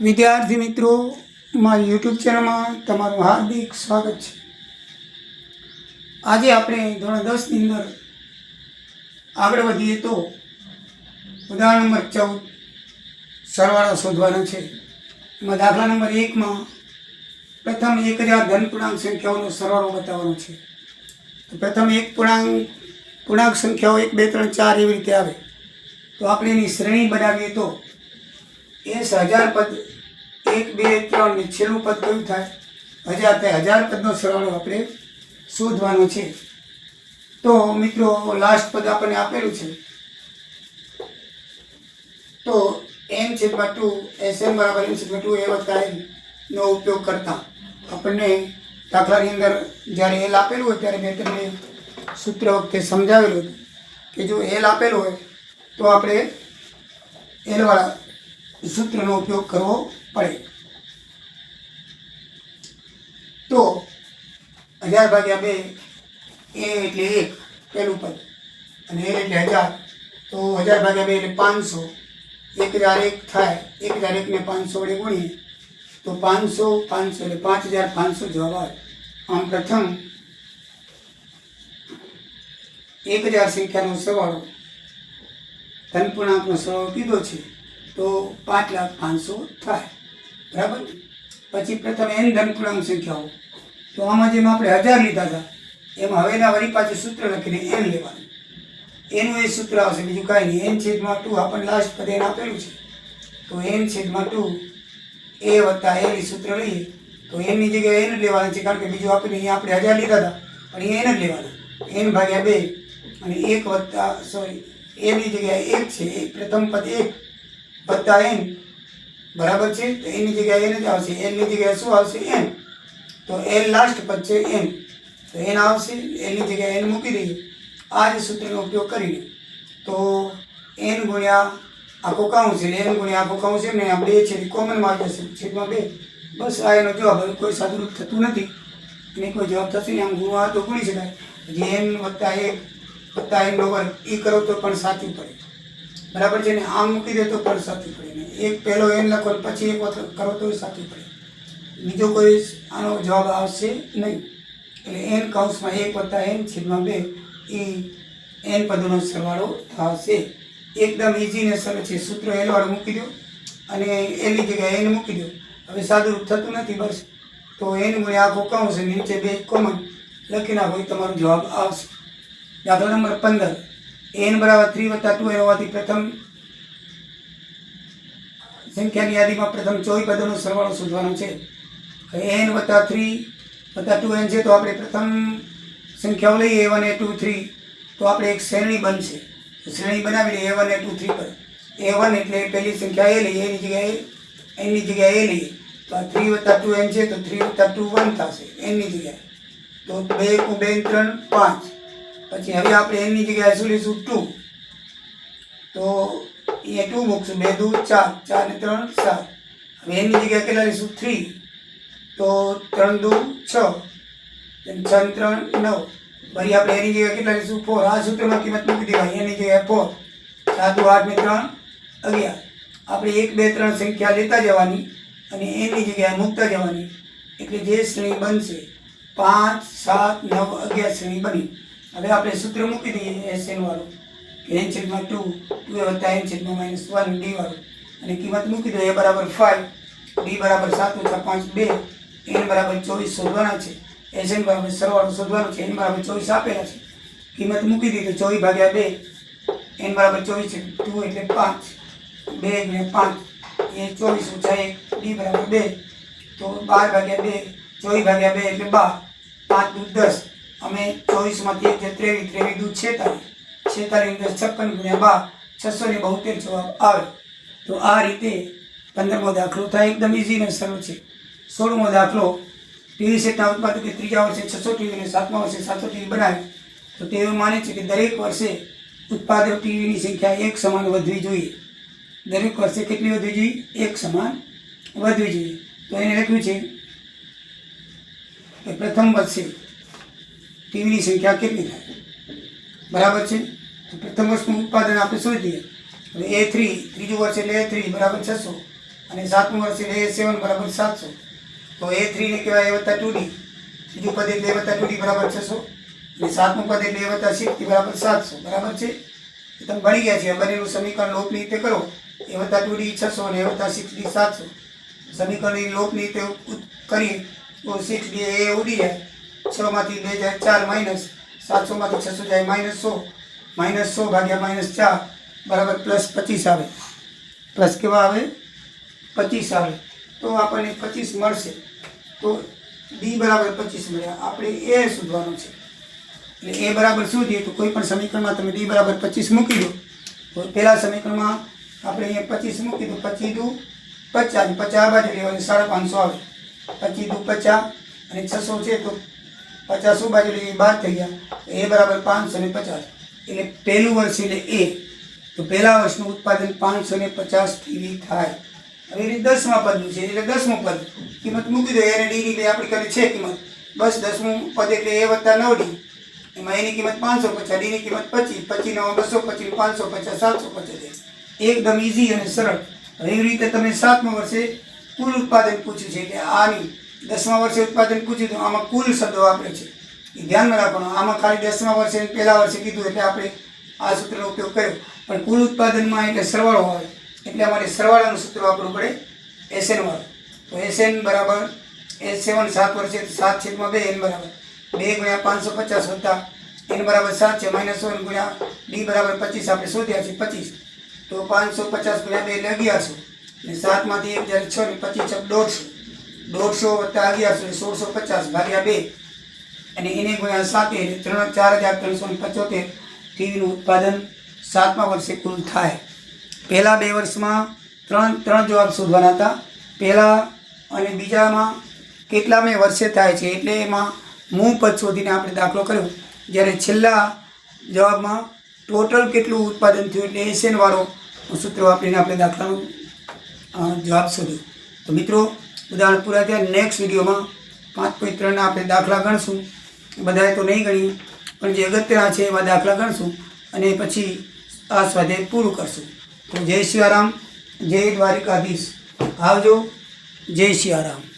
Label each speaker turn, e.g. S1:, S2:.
S1: વિદ્યાર્થી મિત્રો, મારી યુટ્યુબ ચેનલમાં તમારું હાર્દિક સ્વાગત છે. આજે આપણે ધોરણ દસની અંદર આગળ વધીએ તો ઉદાહરણ નંબર ચૌદ, સરવાળા શોધવાના છે. એમાં દાખલા નંબર એકમાં પ્રથમ એક હજાર ધન પૂર્ણાંક સંખ્યાઓનો સરવાળો બતાવવાનો છે. પ્રથમ એક પૂર્ણાંક પૂર્ણાંક સંખ્યાઓ એક, બે, ત્રણ, ચાર એવી રીતે આવે. તો આપણે એની શ્રેણી બનાવીએ તો એસ હજાર પદ એક, બે, ત્રણ ને છેલ્લું પદ કયું થાય? હજાર થાય. હજાર પદનો સરવાળો આપણે શોધવાનો છે. તો મિત્રો લાસ્ટ પદ આપણને આપેલું છે. તો એમ છેદમાં ટુ એસ એમ બરાબર એમ છેદમાં ટુ એ વત્તા એન નો ઉપયોગ કરતા આપણને દાખલાની અંદર જ્યારે એલ આપેલું હોય ત્યારે મેં તમને સૂત્ર વખતે સમજાવેલું કે જો એલ આપેલું હોય તો આપણે એલવાળા સૂત્રનો ઉપયોગ કરવો પડે. તો હજાર ભાગ્યા બે, એ એટલે એક, પહેલું પદ. અને એ એટલે હજાર તો હજાર ભાગ્યા બે એટલે પાંચસો. એક હજાર એક થાય. એક હજાર એકને પાંચસો વડે ગુણીએ. તો પાંચસો પાંચસો એટલે પાંચ હજાર પાંચસો જવાબ આવે. આમ પ્રથમ એક હજાર સંખ્યાનો સરવાળો ધનપૂર્ણાંકનો સવાળો કીધો છે, તો પાંચ લાખ પાંચસો થાય. બરાબર? પછી પ્રથમ એની ધનપૂર્ણાંક સંખ્યાઓ. તો આમાં જેમ આપણે હજાર લીધા હતા, એમાં હવેના વળી પાછું સૂત્ર લખીને એન લેવાનું. એનું એ સૂત્ર આવશે, બીજું કાંઈ નહીં. એન છેદમાં ટુ આપણને લાસ્ટ પદે એને આપેલું છે. તો એન છેદમાં ટુ, એ વત્તા એની સૂત્ર લઈએ. તો એની જગ્યાએ એને જ લેવાના છે, કારણ કે બીજું આપણે અહીંયા આપણે હજાર લીધા હતા, પણ એ એને જ લેવાના. એન ભાગ્યા બે, અને એક વત્તા સોરી એની જગ્યાએ એક છે, એ પ્રથમ પદ એક વત્તા એન. બરાબર છે? તો એની જગ્યાએ એન જ આવશે. એનની જગ્યાએ શું આવશે? એન તો એન લાસ્ટ પદ છે એન તો એન આવશે એની જગ્યાએ એન મૂકી દઈએ. આ જ સૂત્રનો ઉપયોગ કરીને. તો એન ગુણ્યા આખો કાઉન્સ એટલે એન ગુણ્યા આખો કાઉન્સ છે ને આ બે છે કોમનમાં આવી જશે. છેદમાં બે. બસ આ એનો જવાબ. કોઈ સાદુરૂપ થતું નથી. અને કોઈ જવાબ થશે ને આમ ગુણવા તો ગુણી શકાય. જે એન વત્તા એક વત્તા એન બરોબર એ કરો તો પણ સાચું પડે. બરાબર છે ને? આમ મૂકી દે તો પણ સાચું પડે. એક પહેલો એન લખો પછી એક વખત કરો તો એ સાચું પડે. બીજો કોઈ આનો જવાબ આવશે નહીં. એટલે એન કૌંસમાં એક વત્તા એન છેદમાં બે એ એન પદોનો સરવાળો થશે. એકદમ ઇઝી સરળ છે. સૂત્ર એલવાળો મૂકી દો અને એની જગ્યાએ એન મૂકી દો. હવે સાદુરૂપ થતું નથી બસ. તો એન ગુણ્યા આખો કૌંસ નીચે બે કોમન લખી નાખો એ તમારો જવાબ આવશે. દાખલા નંબર પંદર. એન બરાબર થ્રી વત્તા ટુ એન હોવાથી પ્રથમ સંખ્યાની યાદીમાં પ્રથમ ચોવી પદોનો સરવાળો શોધવાનો છે. એન વત્તા થ્રી વત્તા ટુ એન છે, તો આપણે પ્રથમ સંખ્યાઓ લઈએ a one a two three તો આપણે એક શ્રેણી બનશે. શ્રેણી બનાવી લઈએ a one a two three પર. એ વન એટલે પહેલી સંખ્યા એ લઈએ, એની જગ્યાએ એની જગ્યાએ એ લઈએ. તો આ થ્રી વત્તા ટુ એન છે, તો થ્રી વત્તા ટુ વન થશે એની જગ્યાએ. તો બે એકું બે ત્રણ, પાંચ. પછી હવે આપણે એની જગ્યાએ શું લઈશું? ટુ તો એ ટુ મૂકશું બે દુ ચાર ચાર ને ત્રણ, સાત. હવે એની જગ્યાએ કેટલા લઈશું? થ્રી તો ત્રણ દુ છ. છ ત્રણ, નવ. વળી આપણે એની જગ્યાએ કેટલા લઈશું? ફોર આ સૂત્રમાં કિંમત મૂકી દેવાય. એની જગ્યાએ ફોર સાત દુ આઠ ને ત્રણ, અગિયાર. આપણે એક, બે, ત્રણ સંખ્યા લેતા જવાની અને એની જગ્યાએ મૂકતા જવાની. એટલે જે શ્રેણી બનશે, પાંચ, સાત, નવ, અગિયાર શ્રેણી બની. હવે આપણે સૂત્ર મૂકી દઈએ એસ એન છેદમાં ટુ ટુ એ વત્તા એન છેદમાં માઇનસ વન ડી વાળું. અને કિંમત મૂકી દો, એ બરાબર ફાઇવ ડી બરાબર સાત ઓછા પાંચ, બે એન બરાબર ચોવીસ શોધવાના છે. એસ એન બરાબર સરવાળો શોધવાનો છે એન બરાબર ચોવીસ આપેલા છે. કિંમત મૂકી દીધી ચોવીસ ભાગ્યા બે એન બરાબર ચોવીસ છે ટુ એટલે પાંચ. બે એટલે પાંચ, એ ચોવીસ ઓછા એક ડી બરાબર બે. તો બાર ભાગ્યા બે, ચોવીસ ભાગ્યા બે એટલે બાર. પાંચ દૂધ દસ. અમે ચોવીસમાંથી એક ત્રેવીસ ત્રેવીસ દૂધ છેતાલીસ છેતાલીસ દસ છપ્પન ગુણ્યા બાર, છસો ને બોતેર જવાબ આવે. તો આ રીતે પંદરમો દાખલો થાય, એકદમ ઇઝી ને સરળ છે. સોળમો દાખલો, ટીવી સેટના ઉત્પાદકે ત્રીજા વર્ષે, છસો ટીવી અને સાતમા વર્ષે સાતસો ટીવી બનાવે. તો તેઓ માને છે કે દરેક વર્ષે ઉત્પાદક ટીવીની સંખ્યા એક સમાન વધવી જોઈએ. દરેક વર્ષે કેટલી વધવી જોઈએ? એક સમાન વધવી જોઈએ. તો એને લખ્યું છે કે પ્રથમ વર્ષે ટીવીની સંખ્યા કેટલી થાય? બરાબર છે? તો પ્રથમ વર્ષનું ઉત્પાદન આપણે શોધીએ એ થ્રી ત્રીજું વર્ષ એટલે એ થ્રી બરાબર છસો. અને સાતમું વર્ષ એટલે એ સેવન બરાબર સાતસો. તો એ થ્રીને કહેવાય એ વત્તા ટુ ડી બીજું પદ એટલે એ વત્તા ટુ ડી બરાબર છસો. અને સાતમું પદ એટલે એ વત્તા સિક્સ બરાબર સાતસો. બરાબર છે? તમે ભણી ગયા છે બંનેનું સમીકરણ લોપની રીતે કરો. એ વત્તા ટુ ડી છસો અને એ વત્તા સિક્સ સાતસો. સમીકરણની લોપની રીતે કરીએ તો સિક્સ ડી એ ઉડી જાય. છમાંથી બે જાય ચાર માઇનસ. સાતસોમાંથી છસો જાય માઇનસ સો. માઇનસ સો ભાગ્યા માઇનસ ચાર બરાબર પ્લસ પચીસ આવે. પ્લસ કેવા આવે? પચીસ આવે. તો આપણને પચીસ મળશે. તો ડી બરાબર પચીસ મળ્યા. આપણે એ શોધવાનું છે. એટલે એ બરાબર શું થયું? તો કોઈ પણ સમીકરણમાં તમે ડી બરાબર પચીસ મૂકી દો. તો પહેલાં સમીકરણમાં આપણે અહીંયા પચીસ મૂકી દો. પચીસ દુ પચાસ. પચાસ બાજુ લેવાની સાડા પાંચસો આવે. પચીસ દુ પચાસ અને છસો છે તો પચાસો બાજુ લઈએ? બાદ થઈ ગયા. એ બરાબર પાંચસો ને પચાસ. એટલે પહેલું વર્ષ એટલે એ તો પહેલા વર્ષનું ઉત્પાદન પાંચસો ને પચાસ ટીવી થાય. હવે એની દસમા પદનું છે, એટલે દસમું પદ. કિંમત મૂકી દો, એને ડીની બે, આપણી ઘરે છે કિંમત. બસ દસમું પદ એટલે એ વત્તા નવ ડી. એમાં એની કિંમત પાંચસો પચાસ, ડીની કિંમત પચીસ. પચીસ નવ, બસો પચીસ, પાંચસો પચાસ, સાતસો પચાસ એકદમ ઇઝી અને સરળ. એવી રીતે તમે સાતમા વર્ષે કુલ ઉત્પાદન પૂછ્યું છે કે આની દસમા વર્ષે ઉત્પાદન પૂછ્યું તો આમાં કુલ શબ્દો આપણે છે. ધ્યાનમાં રાખવાનું. આમાં ખાલી દસમા વર્ષે પહેલા વર્ષે કીધું એટલે આપણે આ સૂત્રનો ઉપયોગ કર્યો. પણ કુલ ઉત્પાદનમાં એટલે સરવાળો આવે એટલે અમારે સરવાળાનું સૂત્ર વાપરવું પડે. એસએન વાળું. તો એસએન બરાબર એસ સેવન સાત વર્ષે સાત છેદમાં બે એન બરાબર. બે ગુણ્યા પાંચસો પચાસ વત્તા એન બરાબર સાત છે. માઇનસ વન ગુણ્યા ડી બરાબર પચીસ. આપણે શોધ્યા છે પચીસ. તો પાંચસો પચાસ ગુણ્યા બે એટલે અગિયારસો અને સાતમાંથી એક જ્યારે છ ને પચીસ છ, દોઢસો. દોઢસો વત્તા અગિયારસો એટલે સોળસો પચાસ ભાગ્યા બે. અને એને ગુણ્યા સાતે ત્રણ ચાર હજાર ત્રણસો ને પંચોતેર ટીવીનું ઉત્પાદન સાતમા વર્ષે કુલ થાય. પહેલાં બે વર્ષમાં ત્રણ ત્રણ જવાબ શોધવાના હતા. પહેલાં અને બીજામાં કેટલા મેં વર્ષે થાય છે એટલે એમાં મું પદ શોધીને આપણે દાખલો કર્યો. જ્યારે છેલ્લા જવાબમાં ટોટલ કેટલું ઉત્પાદન થયું એટલે એસેનવાળો સૂત્ર વાપરીને આપણે દાખલાનો જવાબ શોધ્યો. તો મિત્રો ઉદાહરણ પૂરા થયા. નેક્સ્ટ વિડીયોમાં પાંચ પોઈન્ટ ત્રણના આપણે દાખલા ગણશું. બધાએ તો નહીં ગણી, પણ જે અગત્યના છે એવા દાખલા ગણશું અને પછી આ સ્વાધ્યાય પૂરું કરશું. તો જય સિયારામ જય દ્વારિકાધીશ. આવજો, જય સિયારામ